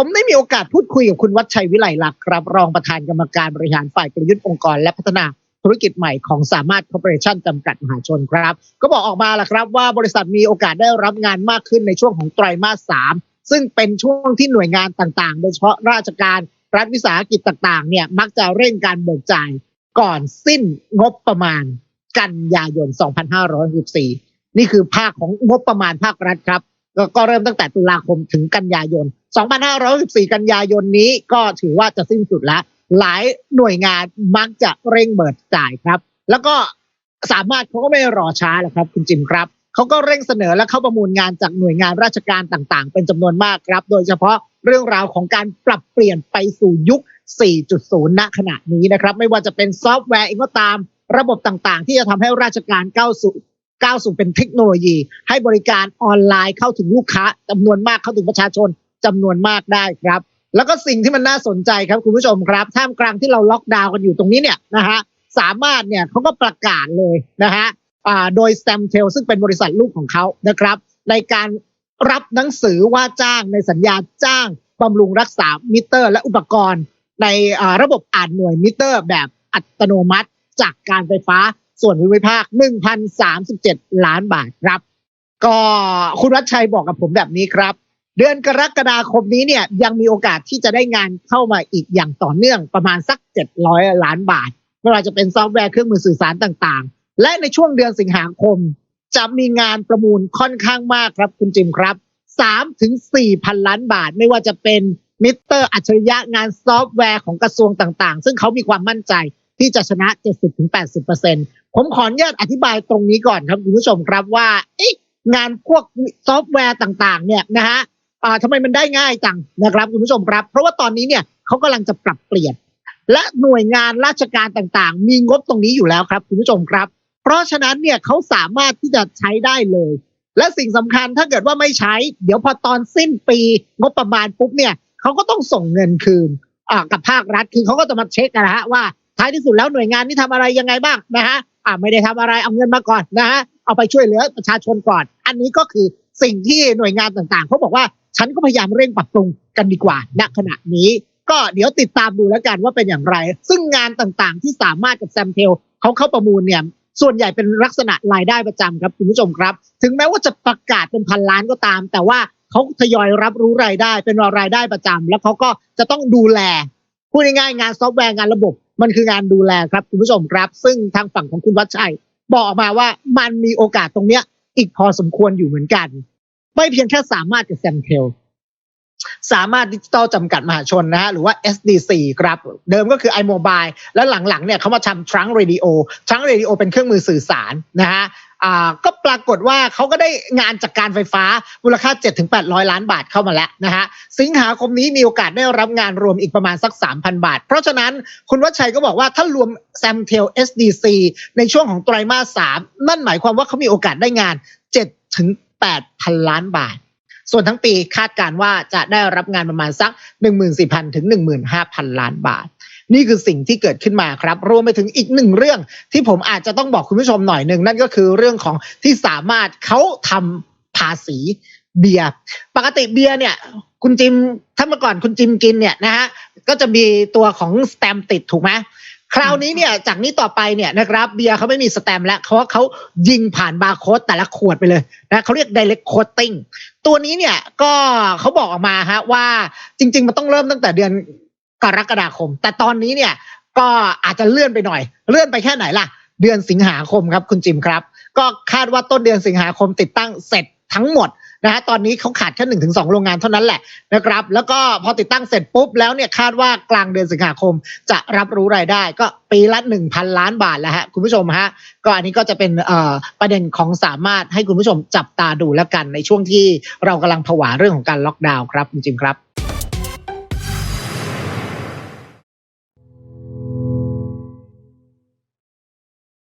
ผมได้มีโอกาสพูดคุยกับคุณวัชชัยวิไลลักษ์ครับ รองประธานกรรมการบริหารฝ่ายกลยุทธ์องค์กร และพัฒนาธุรกิจใหม่ของสามารถคอร์ปอเรชั่นจำกัดมหาชนครับ ก็บอกออกมาแล้วครับว่าบริษัทมีโอกาสได้รับงานมากขึ้นในช่วงของไตรมาสสามซึ่งเป็นช่วงที่หน่วยงานต่างๆ โดยเฉพาะราชการรัฐวิสาหกิจต่างๆ เนี่ยมักจะเร่งการเบิกจ่ายก่อนสิ้นงบประมาณกันยายน 2564 นี่คือภาคของงบประมาณภาครัฐครับ ก็ก็เริ่มตั้งแต่ตุลาคมถึงกันยายน 2564 กันยายนนี้ก็ถือว่าจะสิ้นสุดแล้ว หลายหน่วยงานมักจะเร่งเบิดจ่ายครับ แล้วก็สามารถเขาก็ไม่รอช้าแหละครับ คุณจิมครับเขาก็เร่งเสนอและเข้าประมูลงานจากหน่วยงานราชการต่างๆ เป็นจำนวนมากครับ โดยเฉพาะเรื่องราวของการปรับเปลี่ยนไปสู่ยุค 4.0 ณ ขณะนี้นะครับ ไม่ว่าจะเป็นซอฟต์แวร์เองก็ตาม ระบบต่างๆ ที่จะทำให้ราชการก้าวสู่ ก้าวสู่เป็นเทคโนโลยี ให้บริการออนไลน์เข้าถึงลูกค้าจำนวนมากเข้าถึงประชาชนจำนวนมากได้ครับ แล้วก็สิ่งที่มันน่าสนใจครับคุณผู้ชมครับท่ามกลางที่เราล็อกดาวน์กันอยู่ตรงนี้เนี่ยนะฮะสามารถเนี่ยเขาก็ประกาศเลยนะฮะโดย s t a m t e l ซึ่งเป็นบริษัทลูกของเขานะครับ ในการรับหนังสือว่าจ้างในสัญญาจ้างบำรุงรักษามิเตอร์ และอุปกรณ์ ในระบบอ่านหน่วยมิเตอร์ แบบอัตโนมัติ จากการไฟฟ้า ส่วนภูมิภาค 1,037 ล้านบาทครับ ก็คุณรัชชัยบอกกับผมแบบนี้ครับ เดือนกรกฎาคมนี้เนี่ยยังมีโอกาสที่จะได้งานเข้ามาอีกอย่างต่อเนื่องประมาณสัก 700 ล้านบาทไม่ว่าจะเป็นซอฟต์แวร์เครื่องมือสื่อสารต่างๆ และในช่วงเดือนสิงหาคม จะมีงานประมูลค่อนข้างมากครับคุณจิมครับ3ถึง4พันล้านบาท ไม่ว่าจะเป็นมิเตอร์อัจฉริยะงานซอฟต์แวร์ของกระทรวงต่างๆ ซึ่งเขามีความมั่นใจ ที่จะชนะ 70-80%ผมขออนุญาตอธิบายตรงนี้ก่อนครับคุณผู้ชมครับว่างานพวกซอฟต์แวร์ต่างๆ เนี่ยนะฮะทำไมมันได้ง่ายจังนะครับคุณผู้ชมครับ เพราะว่าตอนนี้เนี่ยเขากำลังจะปรับเปลี่ยน และหน่วยงานราชการต่างๆ มีงบตรงนี้อยู่แล้วครับคุณผู้ชมครับ เพราะฉะนั้นเนี่ยเขาสามารถที่จะใช้ได้เลย และสิ่งสำคัญถ้าเกิดว่าไม่ใช้ เดี๋ยวพอตอนสิ้นปีงบประมาณปุ๊บเนี่ยเขาก็ต้องส่งเงินคืนกับภาครัฐคือเขาก็จะมาเช็คกันนะฮะว่า ท้ายที่สุดแล้วหน่วยงานนี้ทำอะไรยังไงบ้างนะฮะอ่าไม่ได้ทำอะไรเอาเงินมาก่อนนะฮะเอาไปช่วยเหลือประชาชนก่อน อันนี้ก็คือสิ่งที่หน่วยงานต่างๆเขาบอกว่าฉันก็พยายามเร่งปรับปรุงกันดีกว่าณขณะนี้ก็เดี๋ยวติดตามดูแล้วกันว่าเป็นอย่างไร ซึ่งงานต่างๆ ที่สามารถกับแซมเทลเขาเข้าประมูลเนี่ยส่วนใหญ่เป็นลักษณะรายได้ประจำครับคุณผู้ชมครับ ถึงแม้ว่าจะประกาศเป็นพันล้านก็ตาม แต่ว่าเขาทยอยรับรู้รายได้เป็นรายได้ประจำแล้วเขาก็จะต้องดูแลพูดง่ายๆงานซอฟต์แวร์งานระบบ มันคืองานดูแลครับคุณผู้ชมครับ ซึ่งทางฝั่งของคุณวัชชัย บอกออกมาว่ามันมีโอกาสตรงเนี้ย อีกพอสมควรอยู่เหมือนกัน ไม่เพียงแค่สามารถกับแซมเทลสามารถดิจิตอลจำกัดมหาชนนะฮะหรือว่า SDC ครับ เดิมก็คือ iMobile แล้วหลังๆเนี่ยเขามาทำทรังเรดิโอทรังเรดิโอเป็นเครื่องมือสื่อสารนะฮะ อ่าก็ปรากฏว่าเขาก็ได้งานจากการไฟฟ้ามูลค่า 7-800 ล้านบาทเข้ามาแล้วนะฮะสิงหาคมนี้มีโอกาสได้รับงานรวมอีกประมาณสัก 3,000 บาท เพราะฉะนั้นคุณวัชชัยก็บอกว่าถ้ารวมแซมเทล SDC ในช่วงของไตรมาส3นั่นหมายความว่าเขามีโอกาสได้งาน 7-8พันล้านบาท ส่วนทั้งปีคาดการว่าจะได้รับงานประมาณสัก 14,000 ถึง 15,000 ล้านบาท นี่คือสิ่งที่เกิดขึ้นมาครับ รวมไปถึงอีกหนึ่งเรื่องที่ผมอาจจะต้องบอกคุณผู้ชมหน่อยหนึ่งนั่นก็คือเรื่องของที่สามารถเขาทำภาษีเบียร์ปกติเบียร์เนี่ยคุณจิมถ้าเมื่อก่อนคุณจิมกินเนี่ยนะฮะก็จะมีตัวของสแตมติดถูกไหม คราวนี้เนี่ยจากนี้ต่อไปเนี่ยนะครับเบียร์เขาไม่มีสแตมแล้วเขาเขายิงผ่านบาร์โค้ดแต่ละขวดไปเลยนะเขาเรียก direct quoting ตัวนี้เนี่ยก็เขาบอกออกมาฮะว่าจริง ๆ มันต้องเริ่มตั้งแต่เดือนกรกฎาคม แต่ตอนนี้เนี่ยก็อาจจะเลื่อนไปหน่อย เลื่อนไปแค่ไหนล่ะ เดือนสิงหาคมครับคุณจิมครับ ก็คาดว่าต้นเดือนสิงหาคมติดตั้งเสร็จทั้งหมด นะฮะตอนนี้เขาขาดแค่หนึ่งถึงสองโรงงานเท่านั้นแหละนะครับ แล้วก็พอติดตั้งเสร็จปุ๊บแล้วเนี่ยคาดว่ากลางเดือนสิงหาคมจะรับรู้รายได้ก็ปีละหนึ่งพันล้านบาทแล้วฮะคุณผู้ชมฮะก็อันนี้ก็จะเป็นประเด็นของสามารถให้คุณผู้ชมจับตาดูแล้วกันในช่วงที่เรากำลังผวาเรื่องของการล็อกดาวน์ครับคุณจิมครับ